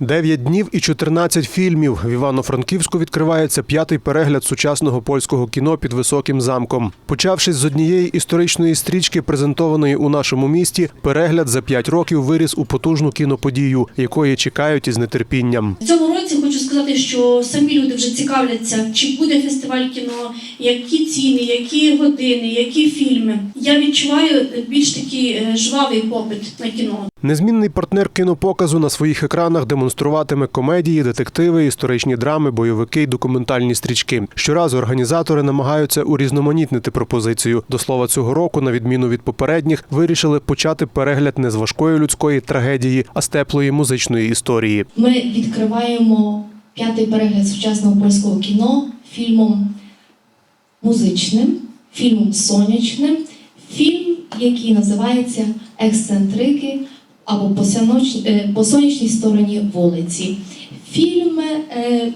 Дев'ять днів і 14 фільмів. В Івано-Франківську відкривається п'ятий перегляд сучасного польського кіно під високим замком. Почавшись з однієї історичної стрічки, презентованої у нашому місті, перегляд за п'ять років виріс у потужну кіноподію, якої чекають із нетерпінням. В цьому сказати, що самі люди вже цікавляться, чи буде фестиваль кіно, які ціни, які години, які фільми. Я відчуваю більш такий е, жвавий попит на кіно. Незмінний партнер кінопоказу на своїх екранах демонструватиме комедії, детективи, історичні драми, бойовики й документальні стрічки. Щоразу організатори намагаються урізноманітнити пропозицію. До слова, цього року, на відміну від попередніх, вирішили почати перегляд не з важкої людської трагедії, а з теплої музичної історії. Ми відкриваємо п'ятий перегляд сучасного польського кіно фільмом музичним, фільмом сонячним, фільм, який називається Ексцентрики або по, е, сонячній стороні вулиці. Фільм, е,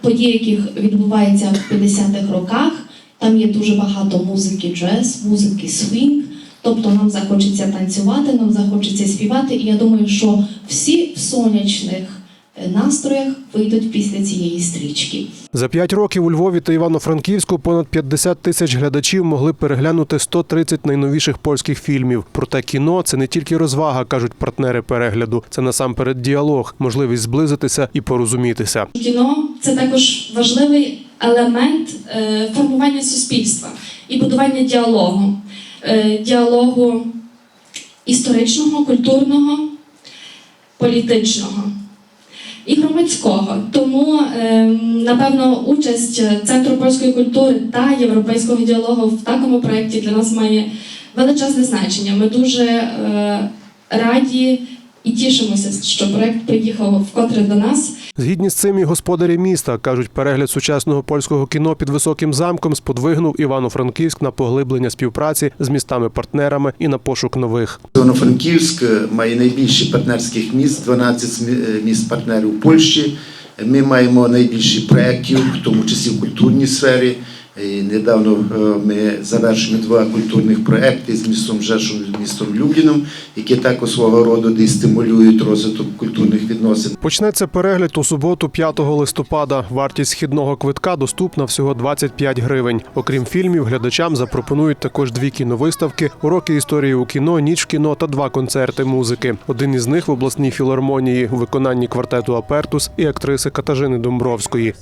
події яких відбуваються в 50-х роках. Там є дуже багато музики джаз, музики свінг. Тобто нам захочеться танцювати, нам захочеться співати. І я думаю, що всі в сонячних настроях вийдуть після цієї стрічки. За п'ять років у Львові та Івано-Франківську понад 50 тисяч глядачів могли переглянути 130 найновіших польських фільмів. Проте кіно це не тільки розвага, кажуть партнери перегляду. Це насамперед діалог, можливість зблизитися і порозумітися. Кіно це також важливий елемент е, формування суспільства і будування діалогу. Е, діалогу історичного, культурного, політичного і громадського. Тому, е, напевно, участь Центру польської культури та європейського діалогу в такому проєкті для нас має величезне значення. Ми дуже е, раді і тішимося, що проєкт приїхав вкотре до нас. Згідні з цим і господарі міста кажуть, перегляд сучасного польського кіно під високим замком сподвигнув Івано-Франківськ на поглиблення співпраці з містами-партнерами і на пошук нових. Івано-Франківськ має найбільше партнерських міст, 12 міст партнерів у Польщі. Ми маємо найбільше проєктів, в тому числі в культурній сфері. І недавно е, ми завершуємо два культурних проекти з містом Жешом і містом Любліном, які також свого роду десь розвиток культурних відносин. Почнеться перегляд у суботу, 5 листопада. Вартість східного квитка доступна всього 25 гривень. Окрім фільмів, глядачам запропонують також дві кіновиставки, уроки історії у кіно, ніч кіно та два концерти музики. Один із них в обласній філармонії у виконанні квартету Апертус і актриси Катажини Домбровської.